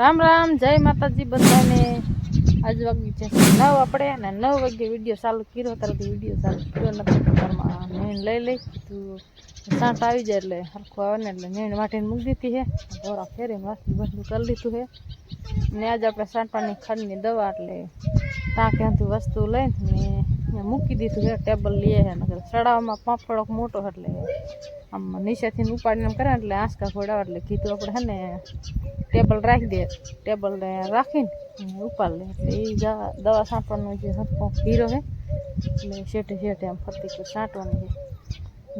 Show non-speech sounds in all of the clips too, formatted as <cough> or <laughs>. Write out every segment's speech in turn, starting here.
રામ રામ, જય માતાજી બધાને. આજ વાગી છે નવ આપણે, અને નવ વાગે વીડિયો ચાલુ કર્યો તરત વીડિયો ચાલુ કર્યો નથી. ઘરમાં નેણ લઈ લઈ, તું સાંટ આવી જાય એટલે હરખું આવે ને એટલે નેણ માટીને મૂકી દીધી છે. ઘોડા ફેરીને વાસી બધું કરી લીધું છે. ને આજે આપણે સાંટવાની ખંડની દવા એટલે ત્યાં ક્યાંથી વસ્તુ લઈને ને મૂકી દીધું છે, ટેબલ લઈએ છે, નકર સડાવવામાં મોટો એટલે આમ નીચેથી ઉપાડીને એમ કરે એટલે આંસકા ખોડાવે એટલે કીધું આપણે છે ને ટેબલ રાખી દે, ટેબલ રાખીને ઉપાડ લે. એટલે એ દવા છાંટવાનો જે હરકો હીરો છે, એટલે શેઠે શેઠે આમ ફરતી કોઈ છાંટવાની છે.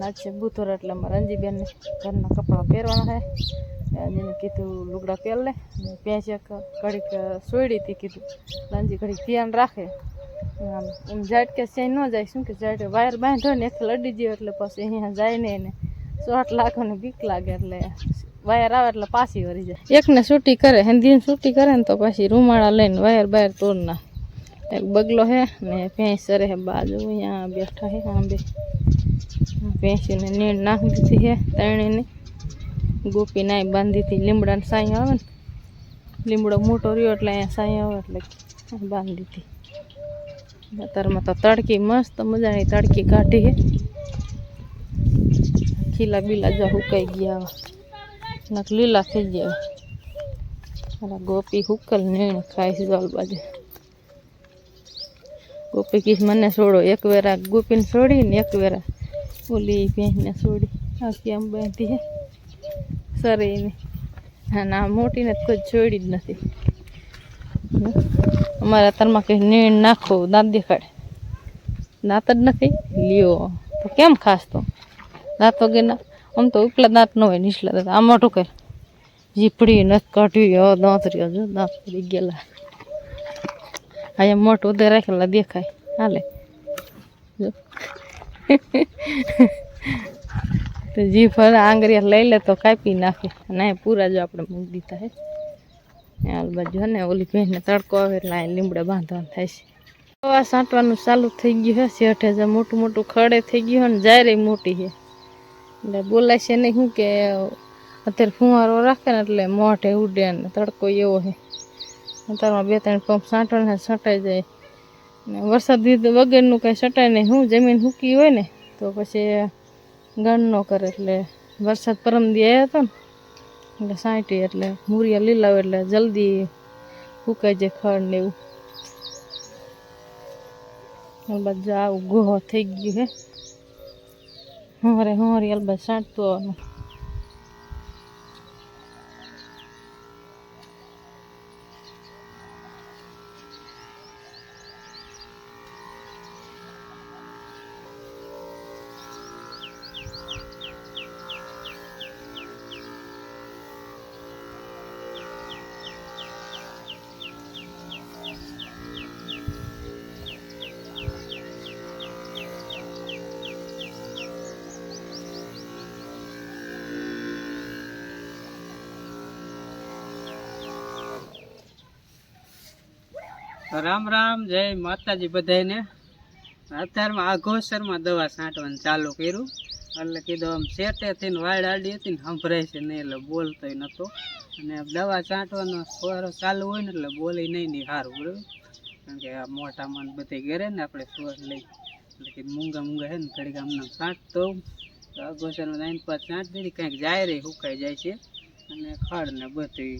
નાચ છે બુથોર એટલે અમારે રંજીબેનને ઘરના કપડાં પહેરવાના છે. અંજીને કીધું લુગડા પહેર લે. પેંચ એક ઘડીક સોયડી હતી કીધું. રંજી ઘડીક ધ્યાન રાખે. એમ ઝાડ કે છે ન જાય, શું કે ઝાડ વાયર બાંધો ને એક લડી ગયો એટલે પછી અહીંયા જાય ને એને. શોર્ટ લાખો ને બીક લાગે એટલે વાયર આવે એટલે પાછી વરી જાય. એકને છૂટી કરે હિન્દીને છૂટી કરે ને તો પછી રૂમાળા લઈને વાયર બાયર તોડ ના એક બગલો હે ને ભેંસ સરે હે બાજુ, અહીંયા બેઠા હે આંબે. ભેંસીને નીણ નાખી દીધી હે તણીને. ગોપી નાય બાંધી હતી, લીમડાને સાંઈ આવે ને. લીમડો મોટો રહ્યો એટલે અહીંયા સાંઈ આવે એટલે બાંધી દીધી અત્યારમાં તો તડકી મસ્ત મજાની તડકી કાઢી હે ખીલા બીલા જો હુકાઈ ગયા નક લીલા થઈ ગયા અને ગોપી હુકલ નીણ ખાય છે જલ બાજુ ગોપી કીસ મને છોડો, એક વેરા ગોપીને છોડી ને એક વેરા ઓલી ભેંસને છોડી. આ કેમ બાંધી હે સરીને અને આ મોટીને કોઈ છોડી જ નથી. અમારે અત્યારમાં કંઈ નીણ નાખો દાંત દેખાડે દાંત જ નથી? લ્યો. તો કેમ ખાસ તો? દાંત વગેરેના આમ તો ઉપલા દાંત ન હોય, નીચલા દાંત. આ મોટું કરે જીપડી નથી કાઢવી હો દાંત રહ્યો જો, દાંત પડી ગયેલા. અહીંયા મોટું ઉધે રાખેલા દેખાય. હાલે. જો. તો જીભ આંગળીયા લઈ લે તો કાપી નાખે. અને પૂરા જો આપણે મૂકી દીધા હે. હાલ બાજુ ને ઓલી ભેંસને તડકો આવે એટલે અહીં લીમડા બાંધવાનું થાય છે. હવા છાંટવાનું ચાલુ થઈ ગયું હે, શેઠે જે મોટું મોટું ખડે થઈ ગયું હોય ને જાયરે મોટી છે એટલે બોલાય છે નહીં શું કે અત્યારે ફુવારો રાખે ને એટલે મોઢે ઉડે ને તડકો એવો છે અત્યારમાં બે ત્રણ પંપ સાંટવાને છટાઈ જાય. ને વરસાદ વગરનું કાંઈ છટાય નહીં. શું જમીન સૂકી હોય ને તો પછી ગણ ન કરે એટલે વરસાદ પરમ દી આવ્યો હતો ને એટલે સાંટી એટલે મૂરિયા લીલા એટલે જલ્દી સુકાઈ જાય ખડ ને એવું. અલબત્ત જો આવું ગોહો થઈ ગયું હે. હરે હરે અલબત્ત સાંટતું આવવાનું રામ રામ, જય માતાજી બધાને અત્યારમાં આ ઘોસરમાં દવા છાંટવાનું ચાલુ કર્યું. એટલે કીધું આમ શેટે થઈને વાડ આડી હતી ને સંભળાય છે નહીં એટલે બોલતોય નહોતો. અને દવા છાંટવાનો સ્વરો ચાલુ હોય ને એટલે બોલે નહીં નહીં સારું બરાબર? કારણ કે આ મોટા મન બધે ઘરે ને આપણે સ્વર લઈ. એટલે કે મૂંગા મૂંગા છે ને ઘડી આમને છાંટતો. આ ઘોસરમાં નાઈન પાંચ છાંટ દીધી, કંઈક જાય રહી સુકાઈ જાય છે. અને ખડ ને બધું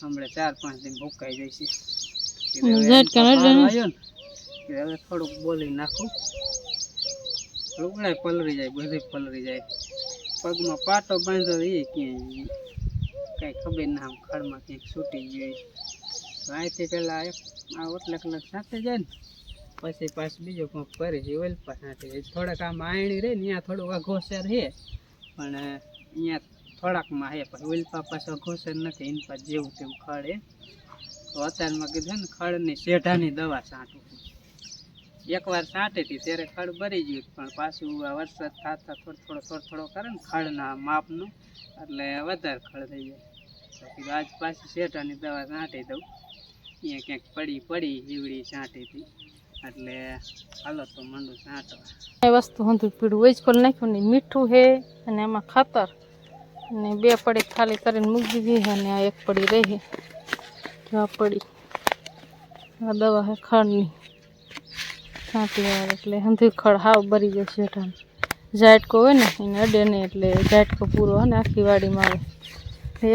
હમણાં ચાર પાંચ દિન સુકાઈ જાય છે. ઝટકા આવ્યો ને હવે થોડુંક બોલી નાખું. લુગડાય પલરી જાય બધું પલરી જાય. પગમાં પાટો બાંધો એ ક્યાંય કાંઈ ખબર ના આમ ખડમાં ક્યાંક છૂટી ગયો અહીંથી પેલા આ ઓટલા કલાક સાથે જાય ને પછી પાછું બીજો કોઈ કરે છે ઓલ પાસ સાથે થોડાક આમ આયણી રહે ને ત્યાં થોડુંક અઘોસેર છે પણ અહીંયા થોડાકમાં છે પણ ઓલપા પાછો ઘોસેર નથી એની પાસે જેવું તેવું ખડ તો અત્યારમાં કીધું ને ખડની શેઢાની દવા છાંટું એકવાર છાંટી હતી ત્યારે ખડ ભરી ગયું પણ પાછું આ વરસાદ થતા થોડો થોડો થોડો થોડો કરે ને ખડના માપનું, એટલે વધારે ખડ થઈ જાય. કીધું આજ પાછી શેઢાની દવા છાંટી દઉં. અહીંયા ક્યાંક પડી પડી જીવડી છાંટી હતી એટલે હાલો તો મંડું એ વસ્તુ હંધું પીળું વેચકોલ નાખ્યું ને, મીઠું હે અને એમાં ખાતર. અને બે પડી ખાલી કરીને મૂકી દીધી અને એક પડી રહી પડી. આ દવા હે ખડની. છાંટી વાર એટલે હંધી ખડ હાવ ભરી જશે હેઠાં ઝાટકો હોય ને, એને અડે નહીં એટલે ઝાટકો પૂરો હોય ને, આખી વાડીમાં આવે.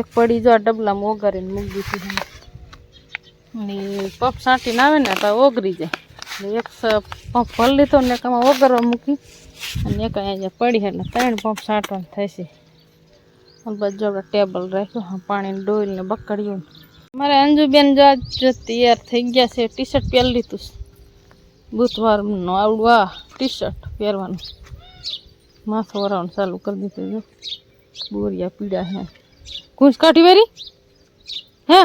એક પડી જો આ ડબલામાં ઓગારીને મૂકી દીધી ને પંપ છાંટીને આવે ને, તો ઓગરી જાય. એટલે એક પંપ ભરી લીધો ને, એક આમાં ઓગરવા મૂકી. અને એક અહીંયા પડી એટલે ત્રણ પંપ છાંટવાનું થશે. બધા ટેબલ રાખ્યો પાણીની ડોલ ને મારે અંજુબેન જો આજ તૈયાર થઈ ગયા છે. ટી શર્ટ પહેરી લીધું બુધવાર બુધવારનું આવડું. આ ટી શર્ટ પહેરવાનું. માથું વરાવણ ચાલુ કરી દીધું જો બોરિયા પીડા હે ઘૂંસ કાઢી વેરી? હે?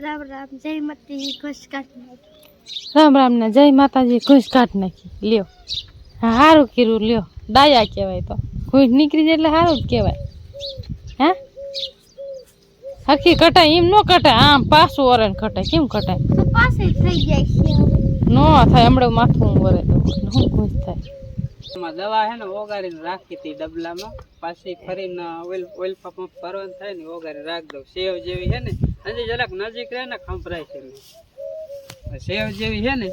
રામ રામ જય માતાજી ઘૂંસ કાઢી રામ રામ ને જય માતાજી ઘૂંસ કાઢ નાખી. લ્યો. હા સારું કર્યું લ્યો. ડાયા કહેવાય તો. ઘૂંસ નીકળી જાય એટલે સારું જ કહેવાય. હે? હરખી કટાય એમ ન કટાય આમ પાછું ઓરણ કટાય. કેમ કટાય? તો પાસે થઈ જાય છે. નો થાય હમણાં માથું વરે તો શું ખુશ થાય? એમાં દવા હે ને ઓગાડીને રાખી હતી ડબલામાં. પાછી ફરીને ઓઇલ ઓઇલ પંપ ફરવાનું થાય ને ઓગાડી રાખ દઉં. સેવ જેવી છે ને હજી જરાક નજીક રહે ને ખંભરાય છે સેવ જેવી છે ને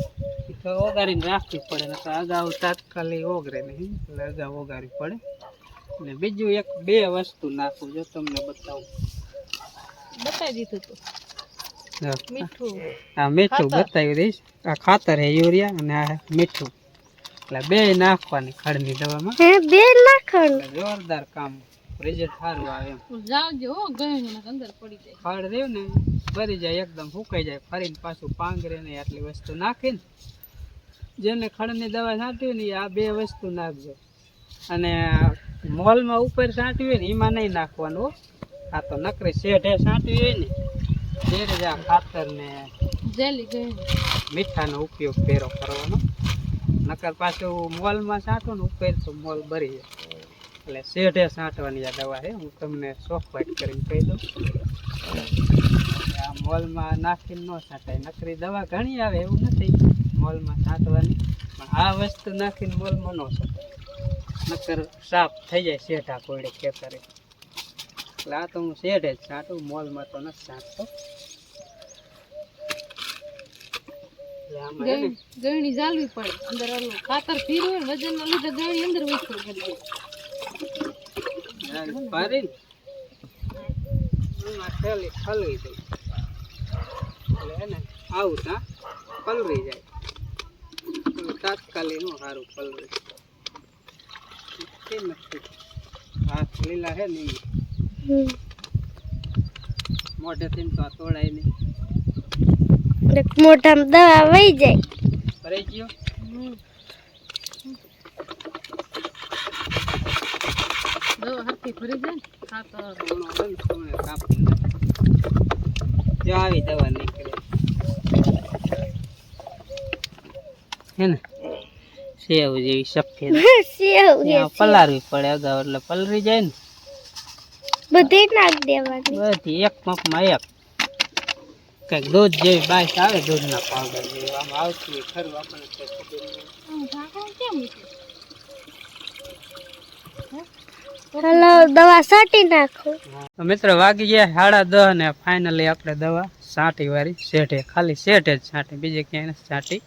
એ તો ઓગાડીને રાખવી પડે ને અગાઉ તાત્કાલિક ઓગરે નહીં એટલે અગાઉ ઓગાળવી પડે. અને બીજું એક બે વસ્તુ નાખું જો તમને બતાવું. બતાવી દીધું તું. મીઠું. આ મીઠું બતાવી દઈશ. આ ખાતર હે યુરિયા અને આ મીઠું. એટલે બે નાખવાની ખડની દવામાં. હે બે નાખવાનું. જોરદાર કામ. રિઝલ્ટ સારું આવે જાવજો હો ગયું ને અંદર પડી જાય. ખડ રહ્યું ને ભરી જાય એકદમ સુકાઈ જાય. ફરીને પાછું પાંગરે ને આટલી વસ્તુ નાખીને જેને ખડની દવા છાંટવી ને આ બે વસ્તુ નાખજો. અને મોલમાં ઉપર છાંટવી હોય ને એમાં નહીં નાખવાનું હો. આ તો નકરી શેઢે સાટી હોય ને ત્યારે જ આ ખાતર ને જેલી ગઈ મીઠાનો ઉપયોગ પેરો કરવાનો. નકર પાછું મોલમાં છાંટો ને ઉપર તો મોલ ભરી જાય. એટલે શેઢે સાંટવાની આ દવા છે હું તમને સોફવાઈટ કરીને કહી દઉં. આ મોલમાં નાખીને ન છાંટાય નકરી દવા ઘણી આવે એવું નથી. મોલમાં છાંટવાની પણ આ વસ્તુ નાખીને મોલમાં ન સાંટાય. નકર સાફ થઈ જાય શેઢા કોયડે ખેતરે. એટલે આ તો હું શેઠ જ છાંટું મોલમાં તો નથી છાંટતો. ગળણી જાલવી પડે. અંદર ઓલું ખાતર ફીરું હોય ને વજનના લીધે ગળણી અંદર વસ્તુ કરી એમાં થેલી ઠલવી દઉં. એટલે હે ને આવું ત્યાં પલરી જાય. તાત્કાલિકનું સારું પલરી હાથ લીલા હે ને ઈ. મોઢેથી તો તોડાય નહીં. મોઢામાં દવા વહી જાય. ભરાઈ ગયો? દવા હરખી ફરી જાય નાખે. જો આવી દવા નીકળે. હે ને? સેવ જેવી સફેદ <laughs> સેવ પલારવી પડે અગાઉ એટલે પલરી જાય ને. બધી નાખ દેવાની. બધી એક પંપમાં એક. કંઈક દૂધ જેવી બાઈસ આવે દૂધના પાવડર જેવી. આમ આવતી હોય ખરું આપણને? હલો દવા છાંટી નાખો. મિત્રો વાગી ગયા સાડા દસ ને ફાઇનલી આપણે દવા છાંટી વાળી શેઠે ખાલી શેઠે જ છાંટી બીજે ક્યાંય છાંટી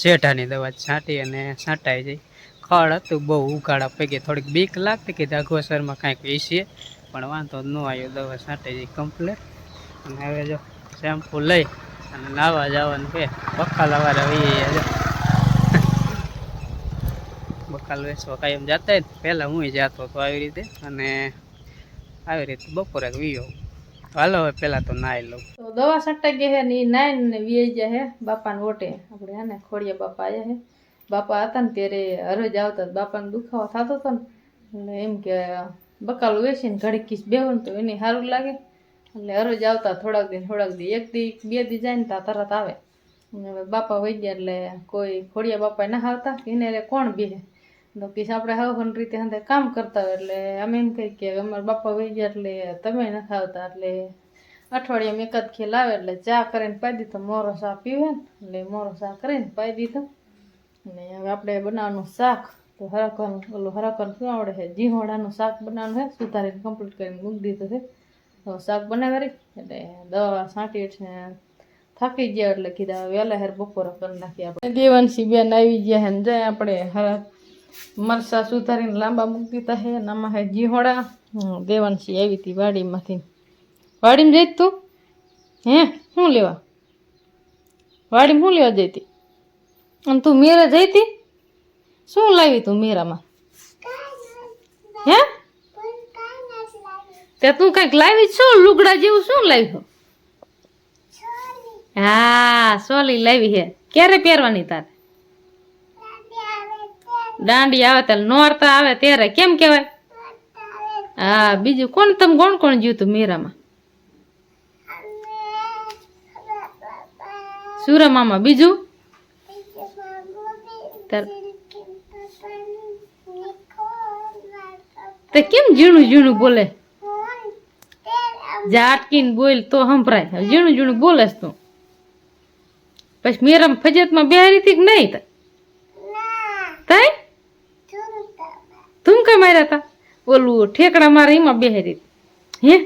શેઠાની દવા છાંટી અને છાંટાઈ જાય. ખડ હતું બહુ ઉકાળા પૈકી થોડીક બીક લાગતી કે અઘોસરમાં કાંઈક ઈસીએ પણ વાંધો ન આવ્યો, દવા છાંટાઈ જાય કમ્પ્લીટ અને હવે જો શેમ્પુ લઈ અને નાવા જવાનું કે બકાલ અવારે વહી જો બકાલ વેચવા કાયમ જતા હોય પહેલાં હું જતો હતો આવી રીતે અને આવી રીતે બપોરે વીયો. હાલો, હવે પહેલાં તો નાહી લઉં. તો દવા છંટાઈ ગયા હે ને એ નાઈન ને વીઆઈ જાય હે બાપાને ઓટે આપણે હે ને ખોડિયા બાપા આયા હે બાપા હતા ને ત્યારે હરોજ આવતા, બાપાને દુખાવો થતો હતો ને. એમ કે બકાલું વેચીને ઘડી કીસ ને તો એને સારું લાગે. એટલે હરોજ આવતા થોડાક દિન, થોડાક દી, એક દી, બે દી જાય ને ત્યાં તરત આવે. હવે બાપા વહી ગયા એટલે કોઈ ખોડિયા બાપા ના આવતા એને એટલે કોણ બેહે? તો કીસ આપણે હવન રીતે હંધે કામ કરતા હોય એટલે અમે એમ કહી કે અમારા બાપા વહી ગયા એટલે તમે નથી આવતા એટલે અઠવાડિયામાં એકાદ ખેલ આવે એટલે ચા કરીને પાઈ દીધો, મોરો ચા પીવે ને એટલે મોરો ચા કરીને પાઈ દીધો. અને હવે આપણે બનાવવાનું શાક. તો હરાકન, ઓલું હરાકન શું આવડે છે? જીહોડાનું શાક બનાવવાનું છે, સુધારીને કમ્પ્લીટ કરીને મૂકી દીધું છે. તો શાક બનાવી એટલે દવા છાંટી છે થાકી ગયા એટલે કીધા વહેલા હેર બપોરે કરી નાખીએ આપણે. દેવાંશી બેન આવી ગયા ને જાય આપણે હરા મરસા સુધારીને લાંબા મૂકી દીધા છે. અને આમાં હે જીહોડા. દેવાંશી આવી હતી વાડીમાંથી. વાડીમાં જઈ તું? હે, શું લેવા? વાડીમાં શું લેવા જઈતી અને તું મેરે જઈતી શું લાવી તું મેરામાં? હે? તે તું કંઈક લાવી શું? લુગડા જેવું શું લાવ્યું? હા સોલી લાવી હે. ક્યારે પહેરવાની તારે? દાંડી આવે ત્યારે. નોરતા આવે ત્યારે? કેમ કહેવાય? હા બીજું કોણ? તમે કોણ કોણ જીવ તું મીરામાં? સુરા મામા બીજું? તાર- તે કેમ ઝીણું ઝીણું બોલે? જાટકીને બોલ તો સંભળાય. ઝીણું ઝીણું બોલેસ તું. પછી મેરામાં ફજતમાં બેહારી હતી કે નહીં તાય તું કઈ માર્યા. તા? ઓલું ઠેકડા મારે એમાં બેહારી હે?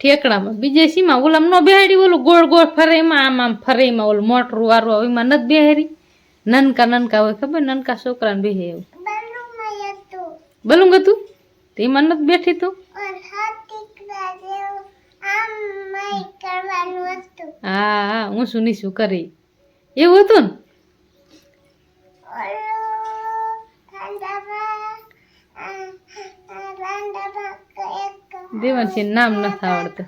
ઠેકડામાં. બીજે સીમાં ઓલામ ન બેહાડી ઓલું ગોળ ગોળ ફરે એમાં આમ આમ ફરે એમાં. ઓલું મોટરું વારું આવે એમાં નથી બેહારી? નનકા નનકા હોય ખબર? નનકા છોકરાને બેહે એવું. બલું હતું? તો એમાં નથી બેઠી તું? હા હા હું શું નીશું કરી? એવું હતું ને? દેવાંશી નામ નથી આવડતું.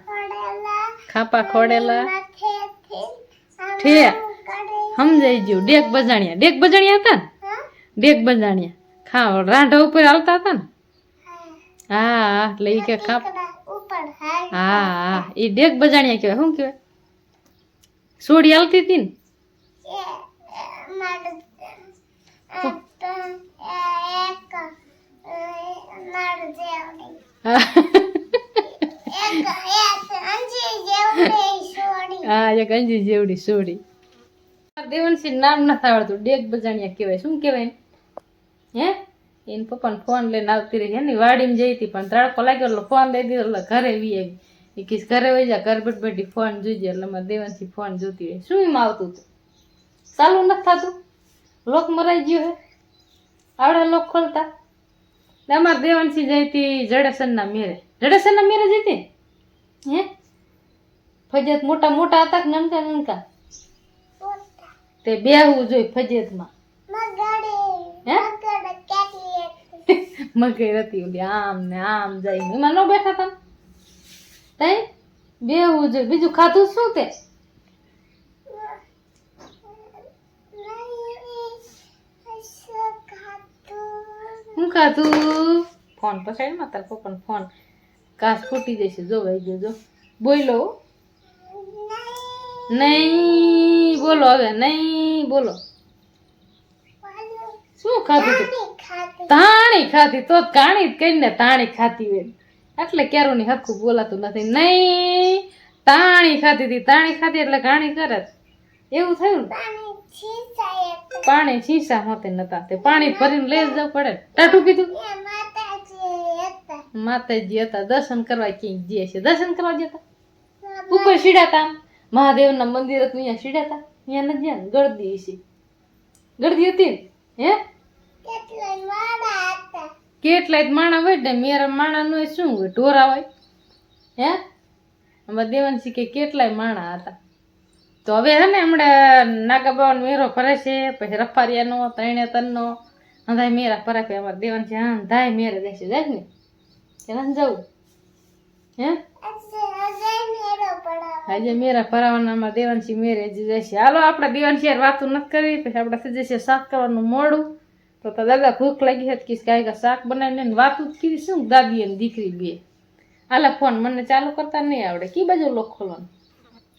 ખાપા ખોડેલા? ઠે સમજાઈ ગયું. ડેક બજાણિયા. ડેક બજાણિયા હતા ને? ડેક બજાણિયા. ખા રાંઢા ઉપર આવતા હતા ને? હા. હા એટલે ઈ કે ખાપ હા હા. એ ડેક બજાણિયા કહેવાય. શું કહેવાય? સોડી આવતી હતી ને? હા. એક અંજી જેવડી. સોડી. દેવનસિંહ નામ નથી આવડતું. ડેક બજાણિયા કહેવાય. શું કહેવાય? હે? એને પપ્પાને ફોન લઈને આવતી રહી. એની વાડીમાં જઈ હતી, પણ તડકો લાગ્યો એટલે ફોન લઈ દીધો. એટલે ઘરે વી આવી. એ કીસ ઘરે વહી જા, ઘર બેઠ બેઠી ફોન જોઈજે. એટલે મારે દેવાનથી ફોન જોતી રહી. શું એમાં આવતું હતું? ચાલુ નથી થતું? લોક મરાઈ ગયો હે? આવડે લોક ખોલતા? અમારે દેવાંશી જઈ હતી જડેસરના મેરે જડેસરના મેરે જઈ હતી? હે? ફજિયાત મોટા મોટા હતા કે નનકા નનકા? તે બેહવું જોઈએ ફજતમાં હે મગર હતી ઓલી આમ ને આમ જાય એમાં ન બેઠા હતા તઈ? બેહવું જોઈએ. બીજું ખાધું શું તે? હું ખાધું? ફોન પછાડી તાર પણ ફોન. કાચ ફૂટી જશે. જો ભાઈ ગયો જો. બોલો. નહીં બોલો હવે. નહીં બોલો. શું ખાધું તું? તાણી ખાધી. તો જ કાણી જ કરીને તાણી ખાતી હોય એટલે ક્યારું ની હરખું બોલાતું નથી. નહીં તાણી ખાધી હતી તાણી ખાધી એટલે કાણી કરે એવું થયું ને? પાણી શીશા હોતે નતા. તે પાણી ભરીને લઈ જવું પડે. ટાટું પીધું માતાજી હતા. દર્શન કરવા ક્યાંક જઈએ છે? દર્શન કરવા જતા ઉપર સીડાતા મહાદેવના મંદિર હતું અહીંયા સીડાતા અહીંયા નથી ગળદી છે ગળદી હતી ને? હે? કેટલાય માણા હોય ને મેરા માણા નો શું હોય? ઢોરા હોય? હે? આમાં દેવાંશી કે કેટલાય માણા હતા? તો હવે હે ને હમણાં નાગાબાવાનો મેરો ફરે છે પછી રફારિયાનો ત્રણે તનનો અંધાય મેરા ભરાય અમારે દેવાંશી હા અંધાય મેરે દેશે જાય ને. કે જવું હે? આજે મેરા ભરાવાના અમારા દેવાંશી મેરે જશે. હાલો દેવાનશી યાર વાતું નથી કરવી, પછી આપણે થઈ શાક કરવાનું મોડું. તો તો દાદા ભૂખ લાગી હતી કે કાંઈ શાક બનાવીને વાતું જ કીધી શું દાદી અને દીકરી બે? હાલે, ફોન મને ચાલુ કરતા નહીં આવડે. કી બાજુ લોક ખોલવાનું?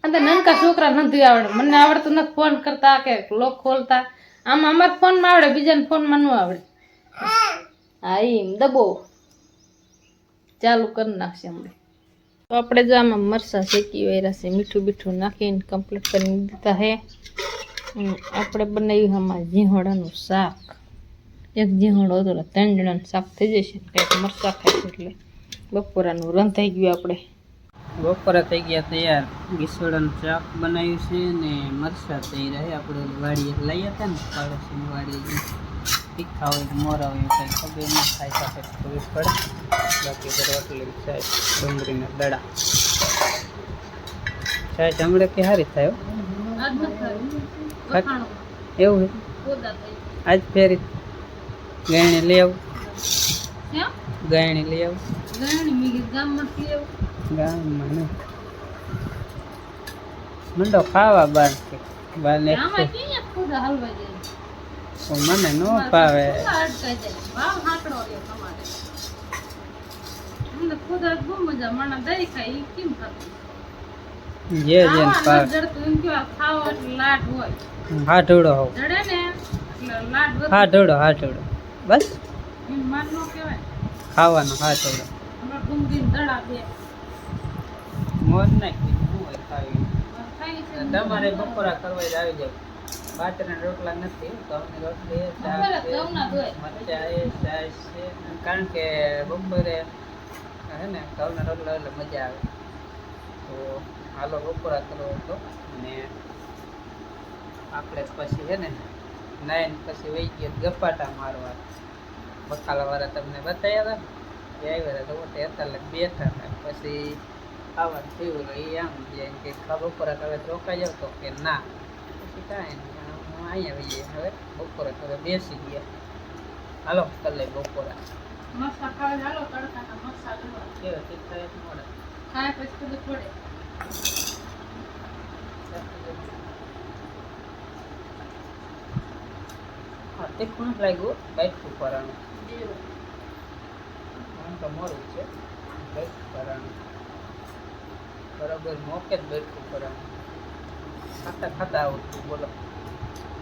અંદર નાનકા છોકરા નથી આવડે. મને આવડતું નથી ફોન કરતા, કે લોક ખોલતા. આમ અમારા ફોનમાં આવડે, બીજાના ફોનમાં ન આવડે. હા, એમ, દબો. ચાલુ કરી નાખશે હમણાં. તો આપણે જો આમાં મરસા શેકી વાયરા છે, મીઠું બીઠું નાખીને કમ્પ્લીટ કરી દીધા હે આપણે બનાવ્યું આમાં જીહોડાનું શાક. એક જીહોડો હતો ત્રણ જણાનું શાક થઈ જશે કંઈક મરસા ખાઈશું એટલે બપોરાનું રંધાઈ ગયું આપણે. બપોરે થઈ ગયા તૈયાર. ગીસોડાનું શાક બનાવ્યું છે ને મરચાં થઈ રહ્યા આપણે વાડીએ લઈ હતા ને, પાડોશીની વાડીએ. તીખા હોય કે મોરા હોય કંઈ ખબર નહીં થાય સાથે ખબર પડે બાકી તો રોટલી ચાય ડુંગળીના દડા. ચાય જમણે કે હારી થાય. એવું છે આજ ફેરી ગયણી લઈ આવું? ગયણી લઈ આવું. ગામમાં મંડો ખાવા બાર બાર ને મને ન ભાવે જાય. જે જેને ખાવા ભાવે ન જડતું એમ કેવા ખાવો એટલે લાડ હોય. હા ઢોળો હોવ જડે ને એટલે લાડ વધે. હા ઢોળો હા ઢોળો બસ નો કહેવાય. ખાવાનો હા ઢોળો હમણાં ડુંગળીના દડા બે. મોજ નાખી. તમારે બપોરા કરવા જ આવી જાવ બાટના રોટલા નથી ઘઉંની રોટલી. મરચાં છાશ છે. કારણ કે બપોરે હે ને ઘઉંના રોટલા એટલે મજા આવે. તો હાલો બપોરા કરવો હતો ને આપણે પછી હે ને નાઈન પછી વહી ગયો ગપાટા મારવા. બકાલાવાળા તમને બતાવ્યા હતા? ને એ આવ્યા હતા હતા એટલે બેઠા હતા પછી આવા થયું એ આમ કે બપોરા તમે રોકાઈ જાવ તો કે ના. પછી કાંઈ નહીં અહીંયા વહીએ હવે. બપોરે તમે બેસી ગયા. હાલો કરી લઈ બપોરા. મરચાં ખાવા ચાલો તડકાના મરચાં લેવા. કેવા તીખા એક મોડા ખાય પછી ખબર પડે. હા તે નથી લાગ્યું? બાઈકું એવું. આમ તો મોરું છે. બાઈકું ફરાણું બરાબર મોકે જ બાઈકું ફરાણું ખાતા ખાતા આવડતું બોલો.